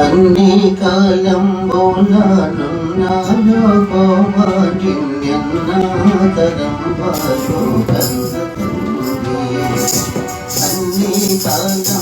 കന്നികാലം പോലാനുന്നാലോകോപാജിന്യന്നാതരം പാലോകന്നി കാലം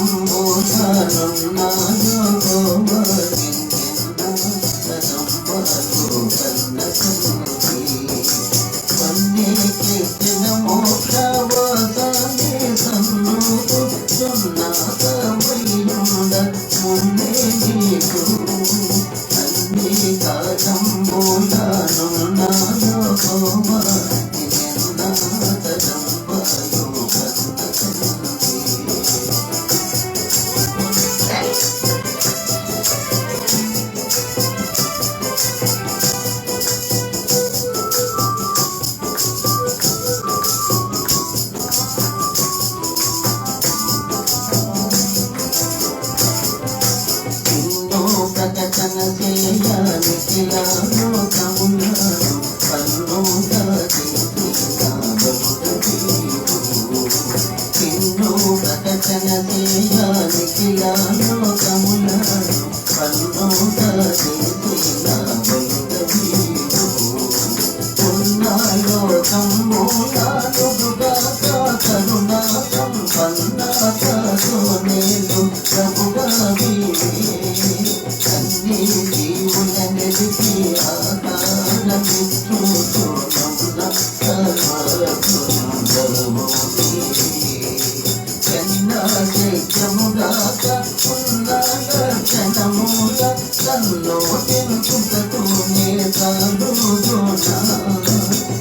ప్రకటన చేయానికి లోకములను పన్నుగా ఎన్నో ప్రకటన చేయానికి లోకములను పన్నుగా జీవుల నిలిపి ఆకారమిత్రుతున్న చెన్నా శైత్యముగాక ఉన్న క్షణముల కన్నో తెలుసుటకు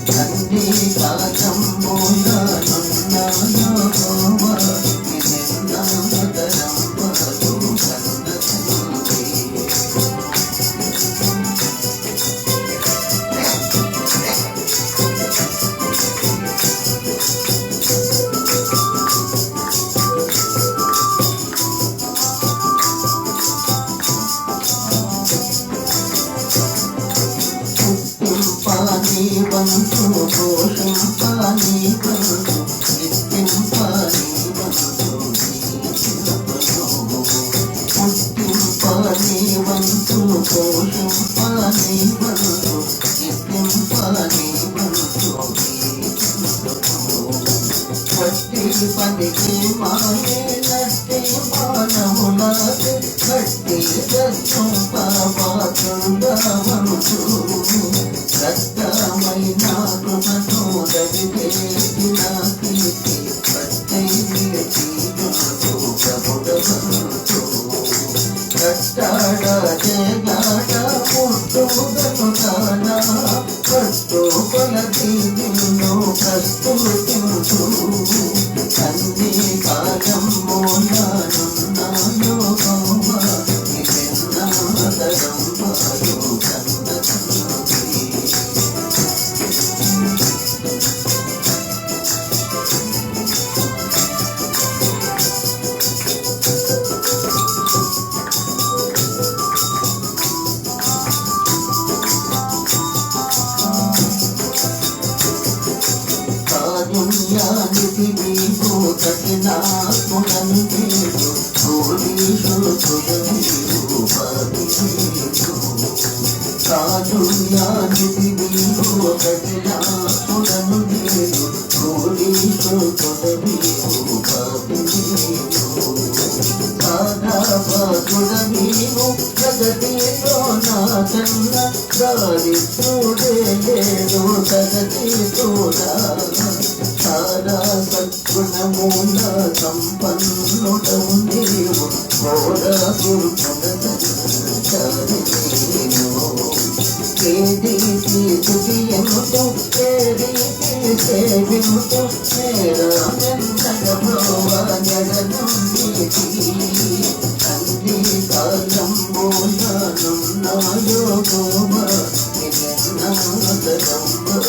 అన్ని కాలం మూలనున్నాయో అన్ని కాలం మూలానున్నాయో గోవా కారుణ్యానిధి నీవు కఠినాత్ములను నీవు భూరీషు సుగనీవు పాపిషు కారుణ్యానిధి నీవు కఠినాత్ములను నీవు భూరీషు సుగనీవు పాపిషు నా కన్న దారిద్రుడే లేడు జగతి తోడా సారా సద్గుణమూల సంపన్నుడవు నీవు. ఘోర ఏది మేరా